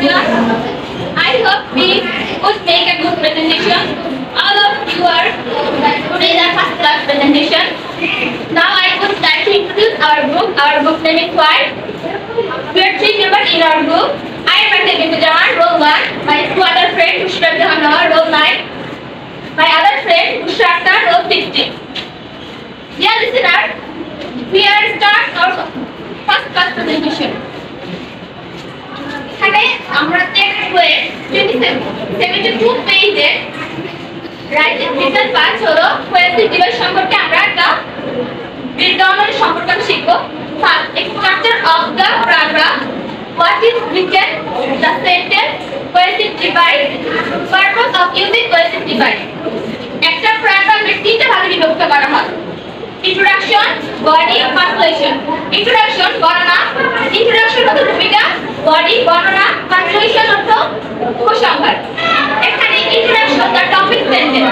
everyone. I hope we would make a good presentation. All of you are today the first class presentation. Now I would like to introduce our group. Our group name is what? We are three members in our group. I am Dr. Bindujaman, roll 1. My two other friend, Pushpa Jahanawar, roll 9. My other friend, Pushpa Akhtar, roll 16. Dear listener, we are start our first class presentation. Seventy two পেজে writing return পাঁচ হলো কোয়েসি device সম্পর্কে আমরা একটা ব্রেকডাউনের সম্পর্কে আমি শিখব। Structure of the paragraph what is written the sentence cohesive device purpose of using cohesive device একটা প্যারাগ্রাফের তিনটা ভাগে বিভক্ত করা হয়। ইন্ট্রোডাকশন বডি পাঞ্চুয়েশন ইন্ট্রোডাকশন বর্ণনা ইন্ট্রোডাকশন হলো ভূমিকা, বডি, বর্ণনা পাঞ্চুয়েশন অর্থ উপসংহার এখানে introduction the topic sentence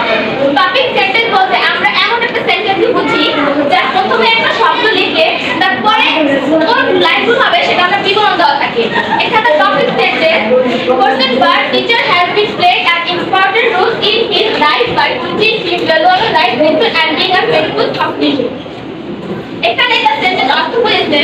topic sentence বলতে আমরা এমন একটা সেন্টেন্স বুঝি, যার প্রথমে একটা শব্দ লিখে তারপরে কোন লাইনগুলো হবে সেটা আমরা বিবরণ দেওয়া থাকে। এখানে topic sentence person but teacher has been played an important role in his life by teaching him valuable life lesson and being a faithful companion এখানে একটা সেন্টেন্স অর্থ হয়েছে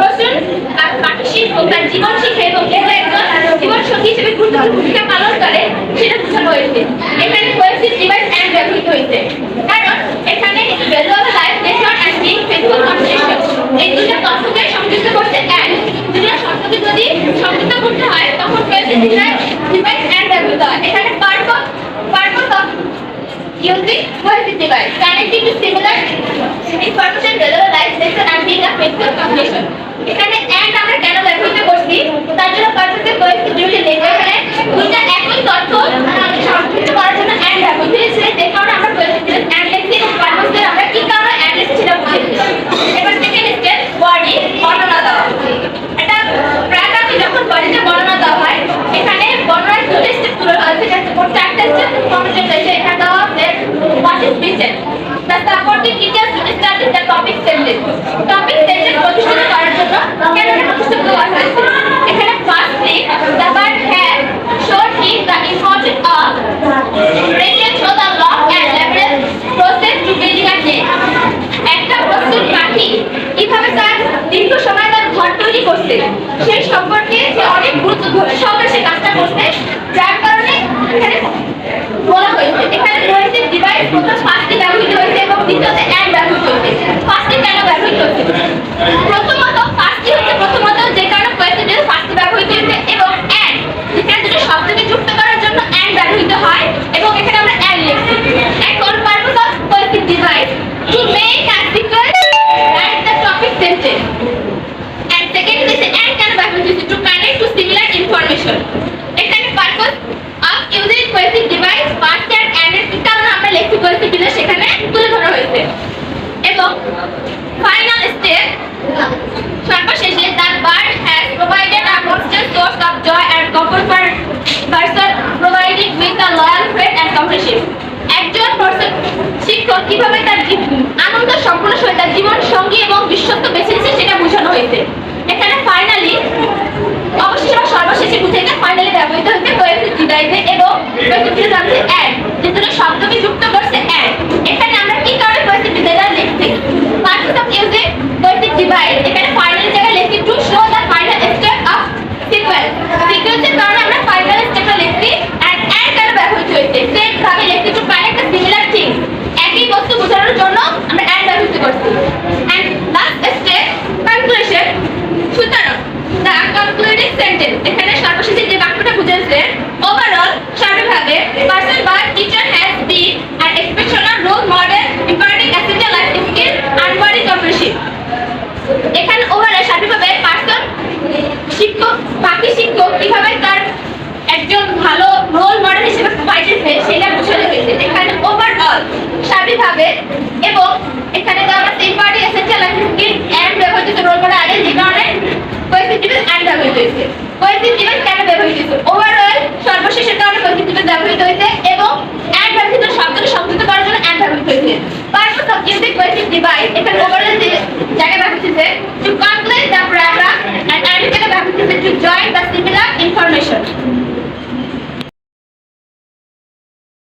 রসুন আর পাঠ্য শিক্ষক তার জীবন শিক্ষা এবং কেউ একজন জীবন সঙ্গী হিসেবে গুরুত্বপূর্ণ ভূমিকা পালন করে, সেটা বোঝানো হয়েছে। এখানে হয়েছে ডিভাইস অ্যান্ড ব্যবহৃত হয়েছে। কারণ এখানে valuable life lesson and being Facebook conversation এই দুটো তথ্যকে সংযুক্ত করতে অ্যান্ড দুটো শব্দকে যদি সংযুক্ত করতে হয়, তখন হয়েছে ডিভাইস ডিভাইস অ্যান্ড ব্যবহৃত হয় এখানে purpose purpose of using cohesive device connecting to similar information valuable life lesson faithful completion এখানে and আমরা কেন ব্যবহৃত করছি তার জন্য পারপাসে cohesive ডিভাইস লেখা এখানে দুইটা একই তথ্য সংযুক্ত করার জন্য and ব্যবহৃত হয়েছে যে আমরা device and এবং আমরা কি কারণে and লিখছি সেটা বুঝেছি এবার সেকেন্ড স্টেপ বডি বর্ণনা দেওয়া এটা প্যারাগ্রাফে যখন বডিতে বর্ণনা দেওয়া হয়, এখানে বর্ণনার দুটো স্টেপ তুলে আছে যাতে করতে একটা স্টেপ কনভার্সেশন রয়েছে। এখানে দেওয়া আছে what is written the supporting details to establish the topic প্রতিষ্ঠিত করার জন্য কেন এটা প্রতিষ্ঠিত করা হয়েছে এখানে firstly the bird has showed him the importance of breaking through the lock and laborious process to building a nest একটা প্রস্তুত পাখি কীভাবে তার দীর্ঘ সময় তার ঘর তৈরি করছে। সেই সম্পর্কে সে অনেক গুরুত্বপূর্ণ সহকারে সে কাজটা করছে যার কারণে এখানে বলা হয়েছে, এখানে রয়েছে ডিভাইস প্রথম পাঁচটি ব্যবহৃত হয়েছে এবং দ্বিতীয়তে অ্যান্ড ব্যবহৃত হয়েছে। পাঁচটি কেন ব্যবহৃত হয়েছে? প্রথমত পাঁচটি হচ্ছে প্রথমত যে কারণে কোয়েশ্চেনের পাঁচটি ব্যবহৃত হয়েছে এবং অ্যান্ড যেখানে দুটো শব্দকে যুক্ত করার জন্য অ্যান্ড ব্যবহৃত হয় এবং এখানে আমরা অ্যান্ড লিখছি। এখন purpose of question device to make and sequence write the topic Eswaran sentence এখানে সর্বশেষে যে বাক্যটা ওভারঅল সার্বিকভাবে পার্সন বা teacher has role model life skill body competition এখানে ওভারঅল সার্বিকভাবে পার্সন শিক্ষক, বাকি শিক্ষক কীভাবে তার একজন ভালো রোল মডেল হিসেবে পাইতেছে সেটা বোঝানো হয়েছে এখানে ওভারঅল সার্বিকভাবে এবং এখানে দেওয়া আছে imparting essential life skill and ব্যবহৃত রোল মডেল আগে যে কারণে অ্যান্ড ব্যবহৃত হয়েছে। কোয়েসিভ ডিভাইস কেন